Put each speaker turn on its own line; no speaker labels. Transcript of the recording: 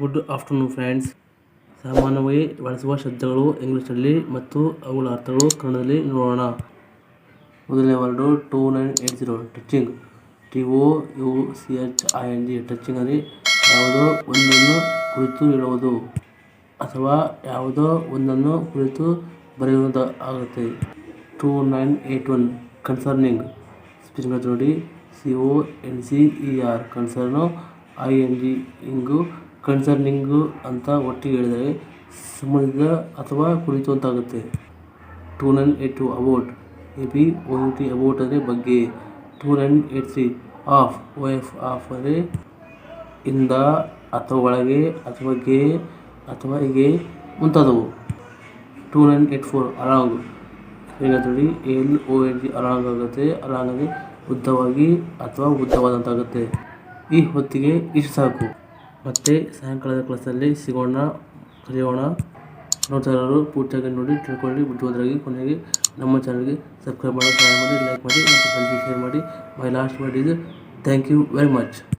Good afternoon friends. ಸಾಮಾನ್ಯವಾಗಿ ಬಳಸುವ ಶಬ್ದಗಳು ಇಂಗ್ಲೀಷಲ್ಲಿ ಮತ್ತು ಅವುಗಳ ಅರ್ಥಗಳು ಕನ್ನಡದಲ್ಲಿ ನೋಡೋಣ. ಮೊದಲನೇ word two nine eight zero touching T O U C H I N G touching ಅಂದರೆ ಯಾವುದೋ ಒಂದನ್ನು ಕುರಿತು ಹೇಳುವುದು ಅಥವಾ ಯಾವುದೋ ಒಂದನ್ನು ಕುರಿತು ಬರೆಯುವುದು ಆಗುತ್ತೆ. Two nine eight one, concerning. Spelling ನೋಡಿ C O N C E R, concern I N G ing concerning ಅಂತ ಒಟ್ಟಿಗೆ ಹೇಳಿದರೆ ಸಂಬಂಧಿತ ಅಥವಾ ಕುರಿತು ಅಂತಾಗುತ್ತೆ two nine eight two about A B O T about ಅಂದರೆ ಬಗ್ಗೆ. Two nine eight three of O F of ಅಂದರೆ ಇಂದ ಅಥವಾ ಒಳಗೆ, ಅಥವಾ ಗೆ, ಅಥವಾ ಹೀಗೆ ಮುಂತಾದವು. Two nine eight four along ಏನಾದ್ರೂ L O N, G along ಆಗುತ್ತೆ ಅಲಾಂಗ್ ಅಂದರೆ ಉದ್ದವಾಗಿ ಅಥವಾ ಉದ್ದವಾದಂತಾಗುತ್ತೆ. ಈ ಹೊತ್ತಿಗೆ ಇಷ್ಟು ಸಾಕು. ಮತ್ತೆ ಸಾಯಂಕಾಲದ ಕ್ಲಾಸಲ್ಲಿ ಸಿಗೋಣ, ಕಲಿಯೋಣ. ನೋಡ್ತಾರರು ಪೂರ್ತಿಯಾಗಿ ನೋಡಿ, ತಿಳ್ಕೊಳ್ಳಿ ಬಿಟ್ಟುವುದರಾಗಿ ಕೊನೆಗೆ ನಮ್ಮ ಚಾನಲ್ಗೆ ಸಬ್ಸ್ಕ್ರೈಬ್ ಮಾಡಿ ಸಹಾಯ ಮಾಡಿ ಲೈಕ್ ಮಾಡಿ, ಮತ್ತು ಫ್ರೆಂಡ್ಸ್ಗೆ ಶೇರ್ ಮಾಡಿ. My last word is thank you very much